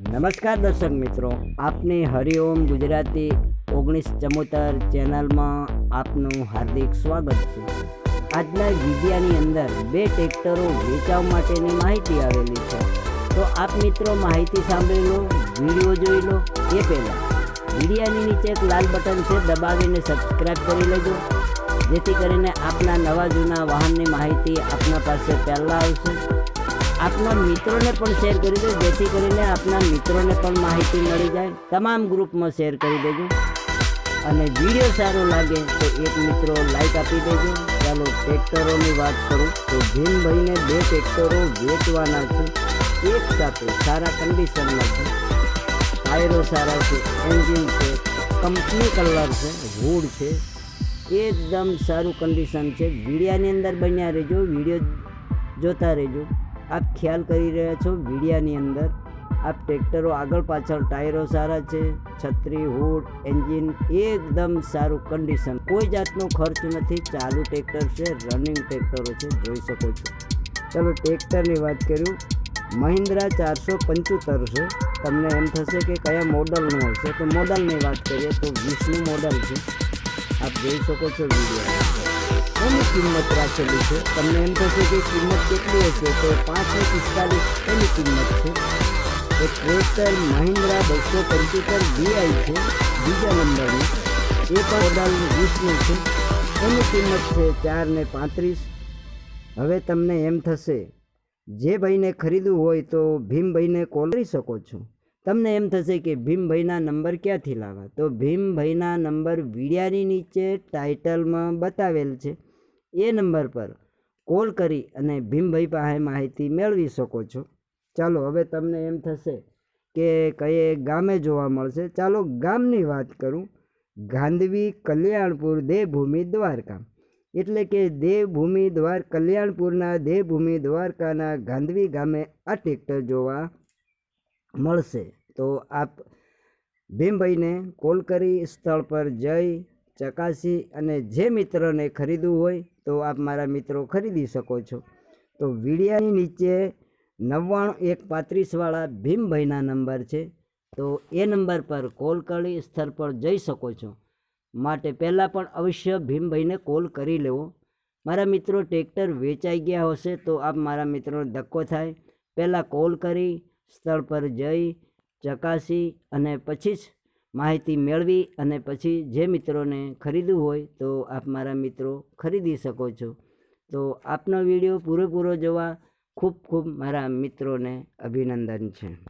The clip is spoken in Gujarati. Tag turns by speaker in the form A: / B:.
A: નમસ્કાર દર્શક મિત્રો. આપની હરિઓમ ગુજરાતી ઓગણીસ ચમોતર ચેનલમાં આપનું હાર્દિક સ્વાગત છે. આજના વિડિયાની અંદર બે ટ્રેક્ટરો વેચાવ માટેની માહિતી આવેલી છે. તો આપ મિત્રો માહિતી સાંભળી લો, વીડિયો જોઈ લો. એ પહેલાં વિડિયાની નીચે એક લાલ બટન છે, દબાવીને સબસ્ક્રાઈબ કરી લેજો. જેથી કરીને આપના નવા જૂના વાહનની માહિતી આપના પાસે પહેલાં આવશે. આપના મિત્રોને પણ શેર કરી દો, જેથી કરીને આપના મિત્રોને પણ માહિતી મળી જાય. તમામ ગ્રુપમાં શેર કરી દેજો. અને વીડિયો સારો લાગે તો એક મિત્રો લાઈક આપી દેજો. ચાલો ટ્રેક્ટરોની વાત કરું તો ભીમભાઈને બે ટ્રેક્ટરો વેચવાના છે. એક સાથે સારા કન્ડિશનમાં છે. ટાયરો સારા છે એન્જિન છે કંપની કલર છે હુડ છે. એકદમ સારું કન્ડિશન છે. વિડીયાની અંદર બન્યા રહેજો, વીડિયો જોતા રહેજો. આપ ખ્યાલ કરી રહ્યા છો મીડિયાની અંદર આપ ટ્રેક્ટરો આગળ પાછળ ટાયરો સારા છે, છત્રી હુડ એન્જિન એકદમ સારું કન્ડિશન કોઈ જાતનો ખર્ચ નથી, ચાલુ ટ્રેક્ટર છે રનિંગ ટ્રેક્ટરો છે, જોઈ શકો છો. ચલો ટ્રેક્ટરની વાત કર્યું મહિન્દ્રા ચારસો પંચોતેર છે. તમને એમ થશે કે કયા મોડલનું હશે? તો મોડલની વાત કરીએ તો વીસનું મોડલ છે. આપ જોઈ શકો છો વીડિયો એની કિંમત રાખેલી છે? તમને એમ થશે કે કિંમત કેટલી હશે? તો પાંચસો પિસ્તાલીસ એની કિંમત છે? એ ટ્રેક્ટર મહિન્દ્રા બસો પંચોતેર ડીઆઈ છે, બીજા નંબરનું. એ પણ મોડલ વીસનું છે. એની કિંમત છે? ચાર ને પાંત્રીસ. હવે તમને એમ થશે, જે ભાઈને ખરીદવું હોય તો ભીમભાઈને કોલ કરી શકો છો. તમને એમ થશે કે ભીમભાઈના નંબર ક્યાંથી લાવવા તો ભીમભાઈના નંબર વીડિયાની નીચે ટાઇટલમાં બતાવેલ છે. એ નંબર પર કોલ કરી અને ભીમભાઈ પાસે માહિતી મેળવી શકો છો. ચાલો, હવે તમને એમ થશે કે કયે ગામે જોવા મળશે. ચાલો, ગામની વાત કરું. ગાંધવી કલ્યાણપુર દેવભૂમિ દ્વારકા. એટલે કે દેવભૂમિ દ્વાર કલ્યાણપુરના દેવભૂમિ દ્વારકાના ગાંધવી ગામે આ ટ્રેક્ટર જોવા મળશે. તો આપ ભીમભાઈને કોલ કરી સ્થળ પર જઈ ચકાસી અને જે મિત્રને ખરીદવું હોય તો આપ મારા મિત્રો ખરીદી શકો છો. તો વીડિયાની નીચે નવ્વાણું એક પાંત્રીસવાળા ભીમભાઈના નંબર છે. તો એ નંબર પર કોલ કરી સ્થળ પર જઈ શકો છો. માટે પહેલાં પણ અવશ્ય ભીમભાઈને કોલ કરી લેવો. મારા મિત્રો ટ્રેક્ટર વેચાઈ ગયા હશે તો આપ મારા મિત્રોને ધક્કો થાય. પહેલાં કોલ કરી સ્થળ પર જઈ ચકાસી અને પછી જ માહિતી મેળવી અને પછી જે મિત્રોને ખરીદવું હોય તો આપ મારા મિત્રો ખરીદી શકો છો. તો આપનો વીડિયો પૂરેપૂરો જોવા ખૂબ ખૂબ મારા મિત્રોને અભિનંદન છે.